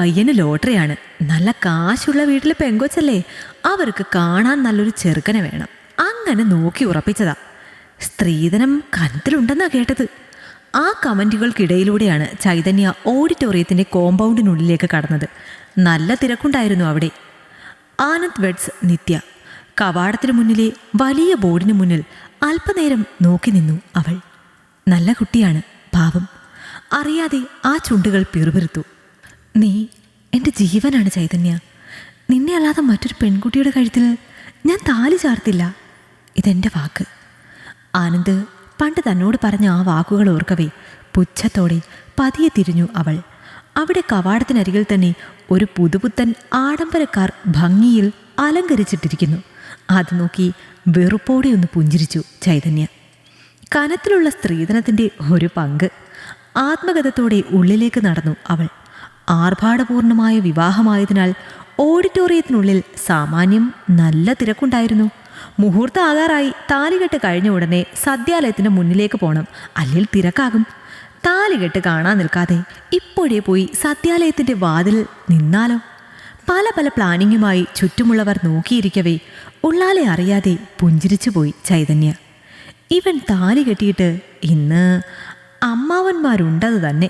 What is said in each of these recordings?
പയ്യന് ലോട്ടറിയാണ്. നല്ല കാശുള്ള വീട്ടിലെ പെങ്കൊച്ചല്ലേ? അവർക്ക് കാണാൻ നല്ലൊരു ചെറുക്കനെ വേണം. അങ്ങനെ നോക്കി ഉറപ്പിച്ചതാ. സ്ത്രീധനം കനത്തിലുണ്ടെന്നാ കേട്ടത്. ആ കമന്റുകൾക്കിടയിലൂടെയാണ് ചൈതന്യ ഓഡിറ്റോറിയത്തിന്റെ കോമ്പൗണ്ടിനുള്ളിലേക്ക് കടന്നത്. നല്ല തിരക്കുണ്ടായിരുന്നു അവിടെ. ആനന്ദ് വെഡ്സ് നിത്യ. കവാടത്തിനു മുന്നിലെ വലിയ ബോർഡിന് മുന്നിൽ അല്പനേരം നോക്കി നിന്നു അവൾ. നല്ല കുട്ടിയാണ് പാവം. അറിയാതെ ആ ചുണ്ടുകൾ പിറുപിറുത്തു. നീ എന്റെ ജീവനാണ് ചൈതന്യ. നിന്നെ അല്ലാതെ മറ്റൊരു പെൺകുട്ടിയുടെ കഴുത്തിൽ ഞാൻ താലി ചാർത്തില്ല. ഇതെന്റെ വാക്ക്. ആനന്ദ് പണ്ട് തന്നോട് പറഞ്ഞ ആ വാക്കുകൾ ഓർക്കവേ. പുച്ഛത്തോടെ പതിയെ തിരിഞ്ഞു അവൾ. അവിടെ കവാടത്തിനരികിൽ തന്നെ ഒരു പുതുപുത്തൻ ആഡംബരക്കാർ ഭംഗിയിൽ അലങ്കരിച്ചിട്ടിരിക്കുന്നു. അത് നോക്കി വെറുപ്പോടെ ഒന്ന് പുഞ്ചിരിച്ചു ചൈതന്യ. കനത്തിലുള്ള സ്ത്രീധനത്തിന്റെ ഒരു പങ്ക്. ആത്മഗതത്തോടെ ഉള്ളിലേക്ക് നടന്നു അവൾ. ആർഭാടപൂർണമായ വിവാഹമായതിനാൽ ഓഡിറ്റോറിയത്തിനുള്ളിൽ സാമാന്യം നല്ല തിരക്കുണ്ടായിരുന്നു. മുഹൂർത്ത ആകാറായി താലികെട്ട് കഴിഞ്ഞ ഉടനെ സദ്യാലയത്തിന് മുന്നിലേക്ക് പോകണം അല്ലെങ്കിൽ തിരക്കാകും. താലികെട്ട് കാണാൻ നിൽക്കാതെ ഇപ്പോഴേ പോയി സദ്യാലയത്തിന്റെ വാതിൽ നിന്നാലോ? പല പല പ്ലാനിങ്ങുമായി ചുറ്റുമുള്ളവർ നോക്കിയിരിക്കവേ ഉള്ളാലെ അറിയാതെ പുഞ്ചിരിച്ചു പോയി ചൈതന്യ. ഇവൻ താലി കെട്ടിയിട്ട് ഇന്ന് അമ്മാവന്മാരുണ്ടത് തന്നെ.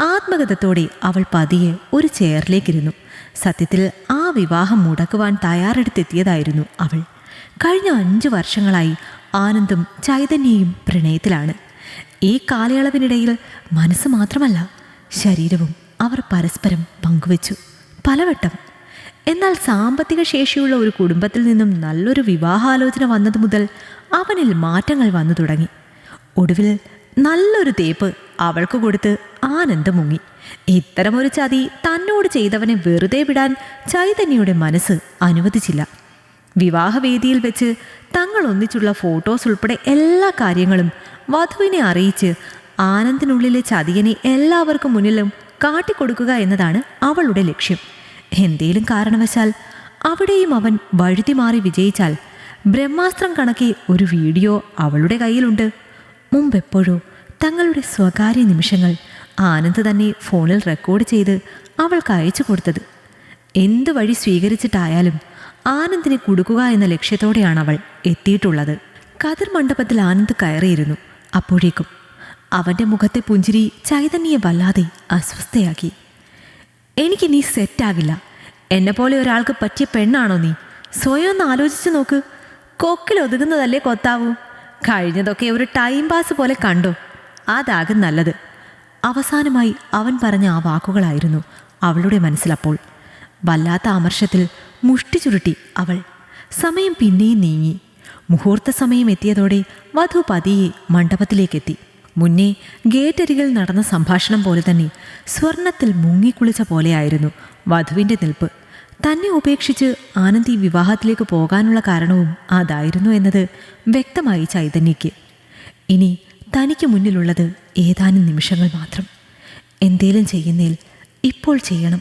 ആത്മഗതത്തോടെ അവൾ പതിയെ ഒരു ചെയറിലേക്കിരുന്നു. സത്യത്തിൽ ആ വിവാഹം മുടക്കുവാൻ തയ്യാറെടുത്തെത്തിയതായിരുന്നു അവൾ. കഴിഞ്ഞ അഞ്ചു വർഷങ്ങളായി ആനന്ദും ചൈതന്യയും പ്രണയത്തിലാണ്. ഈ കാലയളവിനിടയിൽ മനസ്സ് മാത്രമല്ല ശരീരവും അവർ പരസ്പരം പങ്കുവച്ചു. പലവട്ടം. എന്നാൽ സാമ്പത്തിക ശേഷിയുള്ള ഒരു കുടുംബത്തിൽ നിന്നും നല്ലൊരു വിവാഹാലോചന വന്നത് മുതൽ അവനിൽ മാറ്റങ്ങൾ വന്നു തുടങ്ങി. ഒടുവിൽ നല്ലൊരു തേപ്പ് അവൾക്ക് കൊടുത്ത് ആനന്ദം മുങ്ങി ഇത്തരമൊരു ചതി തന്നോട് ചെയ്തവനെ വെറുതെ വിടാൻ ചൈതന്യയുടെ മനസ്സ് അനുവദിച്ചില്ല. വിവാഹവേദിയിൽ വെച്ച് തങ്ങൾ ഒന്നിച്ചുള്ള ഫോട്ടോസ് ഉൾപ്പെടെ എല്ലാ കാര്യങ്ങളും വധുവിനെ അറിയിച്ച് ആനന്ദിനുള്ളിലെ ചതിയനെ എല്ലാവർക്കും മുന്നിലും കാട്ടിക്കൊടുക്കുക എന്നതാണ് അവളുടെ ലക്ഷ്യം. എന്തേലും കാരണവശാൽ അവിടെയും അവൻ വഴുതി മാറി വിജയിച്ചാൽ ബ്രഹ്മാസ്ത്രം കണക്കി ഒരു വീഡിയോ അവളുടെ കയ്യിലുണ്ട്. മുമ്പെപ്പോഴോ തങ്ങളുടെ സ്വകാര്യ നിമിഷങ്ങൾ ആനന്ദ് തന്നെ ഫോണിൽ റെക്കോർഡ് ചെയ്ത് അവൾക്ക് അയച്ചു കൊടുത്തത്. എന്ത് വഴി സ്വീകരിച്ചിട്ടായാലും ആനന്ദിനെ കുടുക്കുക എന്ന ലക്ഷ്യത്തോടെയാണ് അവൾ എത്തിയിട്ടുള്ളത്. കതിർ മണ്ഡപത്തിൽ ആനന്ദ് കയറിയിരുന്നു. അപ്പോഴേക്കും അവന്റെ മുഖത്തെ പുഞ്ചിരി ചൈതന്യെ വല്ലാതെ അസ്വസ്ഥയാക്കി. എനിക്ക് നീ സെറ്റാകില്ല എന്നെ പോലെ ഒരാൾക്ക് പറ്റിയ പെണ്ണാണോ നീ? സ്വയം ഒന്ന് ആലോചിച്ച് നോക്ക്. കൊക്കിൽ ഒതുങ്ങുന്നതല്ലേ കൊത്താവൂ. കഴിഞ്ഞതൊക്കെ ഒരു ടൈം പാസ് പോലെ കണ്ടോ. അതാകും നല്ലത്. അവസാനമായി അവൻ പറഞ്ഞ ആ വാക്കുകളായിരുന്നു അവളുടെ മനസ്സിലപ്പോൾ. വല്ലാത്ത അമർഷത്തിൽ മുഷ്ടി ചുരുട്ടി അവൾ. സമയം പിന്നെയും നീങ്ങി. മുഹൂർത്ത സമയം എത്തിയതോടെ വധു പതിയെ മണ്ഡപത്തിലേക്കെത്തി. മുന്നേ ഗേറ്റരികിൽ നടന്ന സംഭാഷണം പോലെ തന്നെ സ്വർണത്തിൽ മുങ്ങിക്കുളിച്ച പോലെയായിരുന്നു വധുവിന്റെ നിൽപ്പ്. തന്നെ ഉപേക്ഷിച്ച് ആനന്ദി വിവാഹത്തിലേക്ക് പോകാനുള്ള കാരണവും അതായിരുന്നു എന്നത് വ്യക്തമായി ചൈതന്യയ്ക്ക്. ഇനി തനിക്ക് മുന്നിലുള്ളത് ഏതാനും നിമിഷങ്ങൾ മാത്രം. എന്തേലും ചെയ്യുന്നതിൽ ഇപ്പോൾ ചെയ്യണം.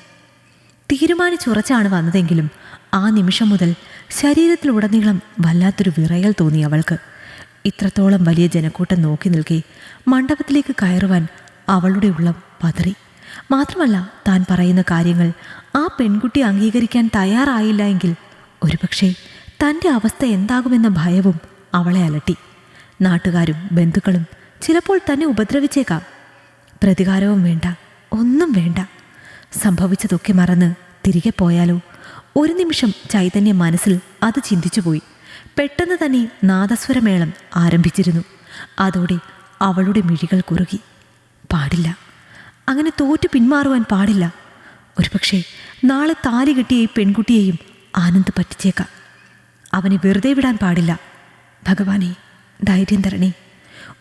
തീരുമാനിച്ചുറച്ചാണ് വന്നതെങ്കിലും ആ നിമിഷം മുതൽ ശരീരത്തിലുടനീളം വല്ലാത്തൊരു വിറയൽ തോന്നി അവൾക്ക്. ഇത്രത്തോളം വലിയ ജനക്കൂട്ടം നോക്കി നിൽക്കി മണ്ഡപത്തിലേക്ക് കയറുവാൻ അവളുടെ ഉള്ളം പതറി. മാത്രമല്ല താൻ പറയുന്ന കാര്യങ്ങൾ ആ പെൺകുട്ടി അംഗീകരിക്കാൻ തയ്യാറായില്ല എങ്കിൽ ഒരുപക്ഷെ തന്റെ അവസ്ഥ എന്താകുമെന്ന ഭയവും അവളെ അലട്ടി. നാട്ടുകാരും ബന്ധുക്കളും ചിലപ്പോൾ തന്നെ ഉപദ്രവിച്ചേക്കാം. പ്രതികാരവും വേണ്ട ഒന്നും വേണ്ട. സംഭവിച്ചതൊക്കെ മറന്ന് തിരികെ പോയാലോ? ഒരു നിമിഷം ചൈതന്യ മനസ്സിൽ അത് ചിന്തിച്ചുപോയി. പെട്ടെന്ന് തന്നെ നാദസ്വരമേളം ആരംഭിച്ചിരുന്നു. അതോടെ അവളുടെ മിഴികൾ കുറുകി. പാടില്ല. അങ്ങനെ തോറ്റു പിന്മാറുവാൻ പാടില്ല. ഒരുപക്ഷെ നാളെ താലി കെട്ടിയ ഈ പെൺകുട്ടിയെയും ആനന്ദ് പറ്റിച്ചേക്കാം. അവനെ വെറുതെ വിടാൻ പാടില്ല. ഭഗവാനെ ധൈര്യം തരണേ.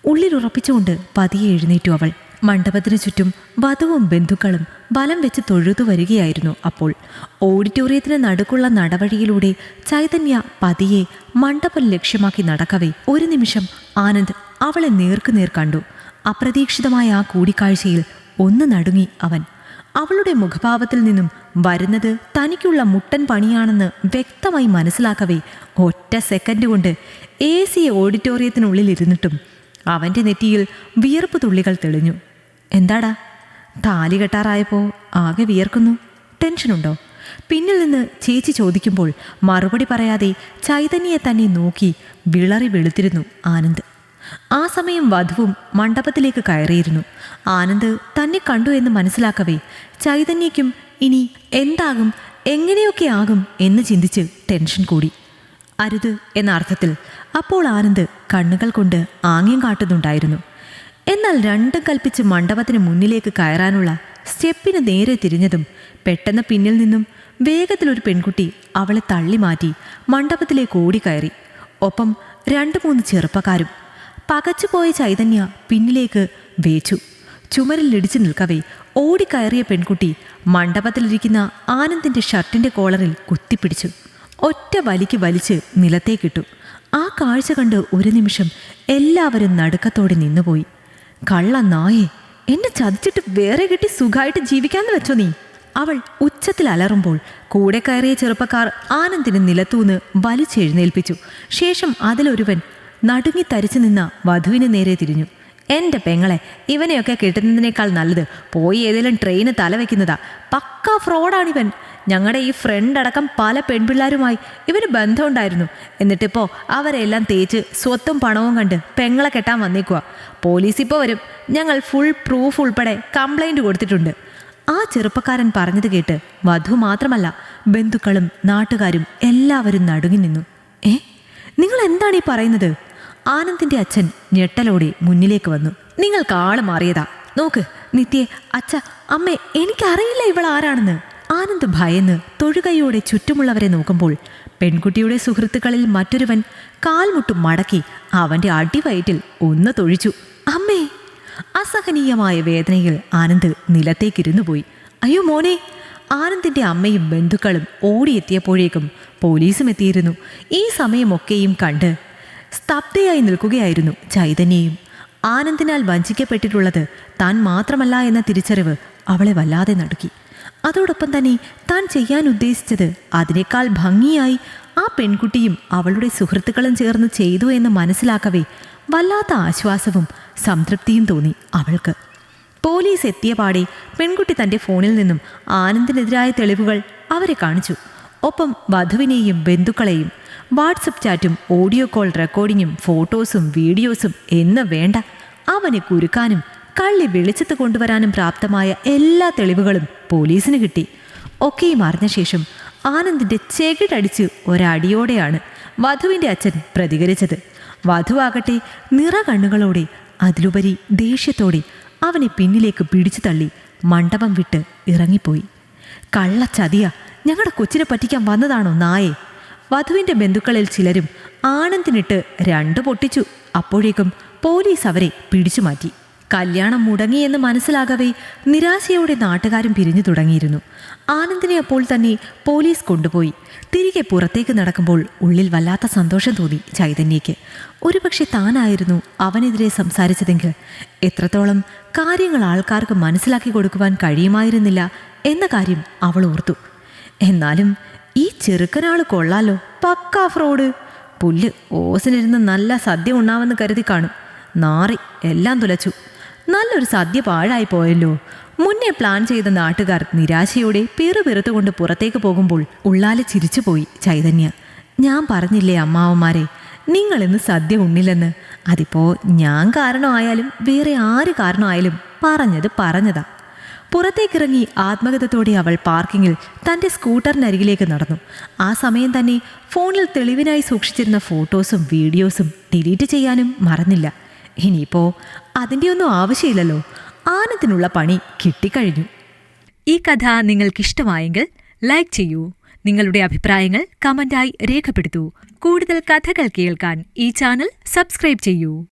ഉള്ളിൽ ഉറപ്പിച്ചുകൊണ്ട് പതിയെ എഴുന്നേറ്റു അവൾ. മണ്ഡപത്തിനു ചുറ്റും വധുവും ബന്ധുക്കളും ബലം വെച്ച് തൊഴുതു വരികയായിരുന്നു അപ്പോൾ. ഓഡിറ്റോറിയത്തിന് നടുക്കുള്ള നടവഴിയിലൂടെ ചൈതന്യ പതിയെ മണ്ഡപം ലക്ഷ്യമാക്കി നടക്കവേ ഒരു നിമിഷം ആനന്ദ് അവളെ നേർക്കുനേർ കണ്ടു. അപ്രതീക്ഷിതമായ ആ കൂടിക്കാഴ്ചയിൽ ഒന്ന് നടുങ്ങി അവൻ. അവളുടെ മുഖഭാവത്തിൽ നിന്നും വരുന്നത് തനിക്കുള്ള മുട്ടൻ പണിയാണെന്ന് വ്യക്തമായി മനസ്സിലാക്കവേ ഒറ്റ സെക്കൻഡ് കൊണ്ട് എ സി ഓഡിറ്റോറിയത്തിനുള്ളിൽ ഇരുന്നിട്ടും അവന്റെ നെറ്റിയിൽ വിയർപ്പ് തുള്ളികൾ തെളിഞ്ഞു. എന്താടാ? താലി കെട്ടാറായപ്പോൾ ആകെ വിയർക്കുന്നു. ടെൻഷനുണ്ടോ പിന്നിൽ നിന്ന് ചേച്ചി ചോദിക്കുമ്പോൾ മറുപടി പറയാതെ ചൈതന്യയെ തന്നെ നോക്കി വിളറി വെളുത്തിരുന്നു ആനന്ദ്. ആ സമയം വധുവും മണ്ഡപത്തിലേക്ക് കയറിയിരുന്നു. ആനന്ദ് തന്നെ കണ്ടു എന്ന് മനസ്സിലാക്കവേ ചൈതന്യയ്ക്കും ഇനി എന്താകും എങ്ങനെയൊക്കെ ആകും എന്ന് ചിന്തിച്ച് ടെൻഷൻ കൂടി. അരുത് എന്ന അർത്ഥത്തിൽ അപ്പോൾ ആനന്ദ് കണ്ണുകൾ കൊണ്ട് ആംഗ്യം കാട്ടുന്നുണ്ടായിരുന്നു. എന്നാൽ രണ്ടും കൽപ്പിച്ച് മണ്ഡപത്തിന് മുന്നിലേക്ക് കയറാനുള്ള സ്റ്റെപ്പിന് നേരെ തിരിഞ്ഞതും പെട്ടെന്ന് പിന്നിൽ നിന്നും വേഗത്തിലൊരു പെൺകുട്ടി അവളെ തള്ളി മാറ്റി മണ്ഡപത്തിലേക്ക് ഓടിക്കയറി. ഒപ്പം രണ്ട് മൂന്ന് ചെറുപ്പക്കാരും പകച്ചുപോയ ചൈതന്യ പിന്നിലേക്ക് വേച്ചു. ചുമരിൽ ഇടിച്ചു നിൽക്കവേ ഓടിക്കയറിയ പെൺകുട്ടി മണ്ഡപത്തിലിരിക്കുന്ന ആനന്ദിന്റെ ഷർട്ടിന്റെ കോളറിൽ കുത്തിപ്പിടിച്ചു. ഒറ്റ വലിക്ക് വലിച്ച് നിലത്തേക്കിട്ടു. ആ കാഴ്ച കണ്ട് ഒരു നിമിഷം എല്ലാവരും നടുക്കത്തോടെ നിന്നുപോയി. കള്ള നായെ എന്നെ ചതിച്ചിട്ട് വേറെ കിട്ടി സുഖമായിട്ട് ജീവിക്കാന്ന് വെച്ചോ നീ? അവൾ ഉച്ചത്തിൽ അലറുമ്പോൾ കൂടെ കയറിയ ചെറുപ്പക്കാർ ആനന്ദിന് നിലത്തൂന്ന് വലിച്ചെഴുന്നേൽപ്പിച്ചു ശേഷം അതിലൊരുവൻ നടുങ്ങി തരിച്ചു നിന്ന വധുവിന് നേരെ തിരിഞ്ഞു. എന്റെ പെങ്ങളെ ഇവനെയൊക്കെ കിട്ടുന്നതിനേക്കാൾ നല്ലത്. പോയി ഏതെങ്കിലും ട്രെയിന് തലവെക്കുന്നതാ പക്കാ ഫ്രോഡാണിവൻ ഞങ്ങളുടെ ഈ ഫ്രണ്ട് അടക്കം പല പെൺപിള്ളാരുമായി ഇവന് ബന്ധമുണ്ടായിരുന്നു. എന്നിട്ടിപ്പോൾ അവരെല്ലാം തേച്ച് സ്വത്തും പണവും കണ്ട് പെങ്ങളെ കെട്ടാൻ വന്നേക്കുക പോലീസ് ഇപ്പോൾ വരും. ഞങ്ങൾ ഫുൾ പ്രൂഫ് ഉൾപ്പെടെ കംപ്ലൈന്റ് കൊടുത്തിട്ടുണ്ട്. ആ ചെറുപ്പക്കാരൻ പറഞ്ഞത് കേട്ട് വധു മാത്രമല്ല ബന്ധുക്കളും നാട്ടുകാരും എല്ലാവരും നടുങ്ങി നിന്നു. ഏ? നിങ്ങൾ എന്താണ് ഈ പറയുന്നത്? ആനന്ദിന്റെ അച്ഛൻ ഞെട്ടലോടെ മുന്നിലേക്ക് വന്നു. നിങ്ങൾക്ക് ആൾ മാറിയതാ. നോക്ക് നിത്യെ അച്ഛ അമ്മേ എനിക്കറിയില്ല ഇവൾ ആരാണെന്ന്. ആനന്ദ് ഭയന്ന് തൊഴുകൈയോടെ ചുറ്റുമുള്ളവരെ നോക്കുമ്പോൾ പെൺകുട്ടിയുടെ സുഹൃത്തുക്കളിൽ മറ്റൊരുവൻ കാൽമുട്ടും മടക്കി അവന്റെ അടിവയറ്റിൽ ഒന്ന് തൊഴിച്ചു. അമ്മേ! അസഹനീയമായ വേദനയിൽ ആനന്ദ് നിലത്തേക്കിരുന്നു പോയി. അയ്യോ മോനെ! ആനന്ദിന്റെ അമ്മയും ബന്ധുക്കളും ഓടിയെത്തിയപ്പോഴേക്കും പോലീസും എത്തിയിരുന്നു. ഈ സമയമൊക്കെയും കണ്ട് സ്തബ്ധയായി നിൽക്കുകയായിരുന്നു ചൈതന്യയും. ആനന്ദിനാൽ വഞ്ചിക്കപ്പെട്ടിട്ടുള്ളത് താൻ മാത്രമല്ല എന്ന തിരിച്ചറിവ് അവളെ വല്ലാതെ നടുക്കി. അതോടൊപ്പം തന്നെ താൻ ചെയ്യാൻ ഉദ്ദേശിച്ചത് അതിനേക്കാൾ ഭംഗിയായി ആ പെൺകുട്ടിയും അവളുടെ സുഹൃത്തുക്കളും ചേർന്ന് ചെയ്തു എന്ന് മനസ്സിലാക്കവേ വല്ലാത്ത ആശ്വാസവും സംതൃപ്തിയും തോന്നി അവൾക്ക്. പോലീസ് എത്തിയ പാടെ പെൺകുട്ടി തന്റെ ഫോണിൽ നിന്നും ആനന്ദിനെതിരായ തെളിവുകൾ അവരെ കാണിച്ചു. ഒപ്പം വധുവിനെയും ബന്ധുക്കളെയും വാട്സപ്പ് ചാറ്റും ഓഡിയോ കോൾ റെക്കോർഡിങ്ങും ഫോട്ടോസും വീഡിയോസും എന്ന് വേണ്ട. അവനെ കുരുക്കാനും കള്ളി വെളിച്ചത്ത് കൊണ്ടുവരാനും പ്രാപ്തമായ എല്ലാ തെളിവുകളും പോലീസിന് കിട്ടി. ഒക്കെയും അറിഞ്ഞ ശേഷം ആനന്ദിന്റെ ചെകിടടിച്ച് ഒരടിയോടെയാണ് വധുവിന്റെ അച്ഛൻ പ്രതികരിച്ചത്. വധുവാകട്ടെ നിറ കണ്ണുകളോടെ അതിലുപരി ദേഷ്യത്തോടെ അവനെ പിന്നിലേക്ക് പിടിച്ചു തള്ളി മണ്ഡപം വിട്ട് ഇറങ്ങിപ്പോയി. കള്ളച്ചതിയ ഞങ്ങളുടെ കൊച്ചിനെ പറ്റിക്കാൻ വന്നതാണോ നായേ? വധുവിന്റെ ബന്ധുക്കളിൽ ചിലരും ആനന്ദിനിട്ട് രണ്ടു പൊട്ടിച്ചു. അപ്പോഴേക്കും പോലീസ് അവരെ പിടിച്ചു മാറ്റി. കല്യാണം മുടങ്ങിയെന്ന് മനസ്സിലാകവേ നിരാശയോടെ നാട്ടുകാരും പിരിഞ്ഞു തുടങ്ങിയിരുന്നു. ആനന്ദിനെ അപ്പോൾ തന്നെ പോലീസ് കൊണ്ടുപോയി. തിരികെ പുറത്തേക്ക് നടക്കുമ്പോൾ ഉള്ളിൽ വല്ലാത്ത സന്തോഷം തോന്നി ചൈതന്യയ്ക്ക്. ഒരുപക്ഷെ താനായിരുന്നു അവനെതിരെ സംസാരിച്ചതെങ്കിൽ എത്രത്തോളം കാര്യങ്ങൾ ആൾക്കാർക്ക് മനസ്സിലാക്കി കൊടുക്കുവാൻ കഴിയുമായിരുന്നില്ല എന്ന കാര്യം അവൾ ഓർത്തു. എന്നാലും ഈ ചെറുക്കനാൾ കൊള്ളാലോ. പക്കാ ഫ്രോഡ്. പുല്ല് ഓസിനിരുന്ന് നല്ല സദ്യ ഉണ്ണാമെന്ന് കരുതി കാണും. നാറി എല്ലാം തുലച്ചു. നല്ലൊരു സദ്യ പാഴായി പോയല്ലോ. മുന്നേ പ്ലാൻ ചെയ്ത നാട്ടുകാർ നിരാശയോടെ പിറുപിറുത്തുകൊണ്ട് പുറത്തേക്ക് പോകുമ്പോൾ ഉള്ളാലെ ചിരിച്ചുപോയി ചൈതന്യ. ഞാൻ പറഞ്ഞില്ലേ അമ്മാവന്മാരെ നിങ്ങളിന്ന് സദ്യ ഉണ്ണില്ലെന്ന്. അതിപ്പോ ഞാൻ കാരണമായാലും വേറെ ആര് കാരണമായാലും പറഞ്ഞത് പറഞ്ഞതാ. പുറത്തേക്കിറങ്ങി ആത്മഗതത്തോടെ അവൾ പാർക്കിങ്ങിൽ തന്റെ സ്കൂട്ടറിനരികിലേക്ക് നടന്നു. ആ സമയം തന്നെ ഫോണിൽ തെളിവിനായി സൂക്ഷിച്ചിരുന്ന ഫോട്ടോസും വീഡിയോസും ഡിലീറ്റ് ചെയ്യാനും മറന്നില്ല. ഇനിയിപ്പോൾ അതിന്റെ ഒന്നും ആവശ്യമില്ലല്ലോ. ആനത്തിനുള്ള പണി കിട്ടിക്കഴിഞ്ഞു. ഈ കഥ നിങ്ങൾക്കിഷ്ടമായെങ്കിൽ ലൈക്ക് ചെയ്യൂ. നിങ്ങളുടെ അഭിപ്രായങ്ങൾ കമന്റായി രേഖപ്പെടുത്തൂ. കൂടുതൽ കഥകൾ കേൾക്കാൻ ഈ ചാനൽ സബ്സ്ക്രൈബ് ചെയ്യൂ.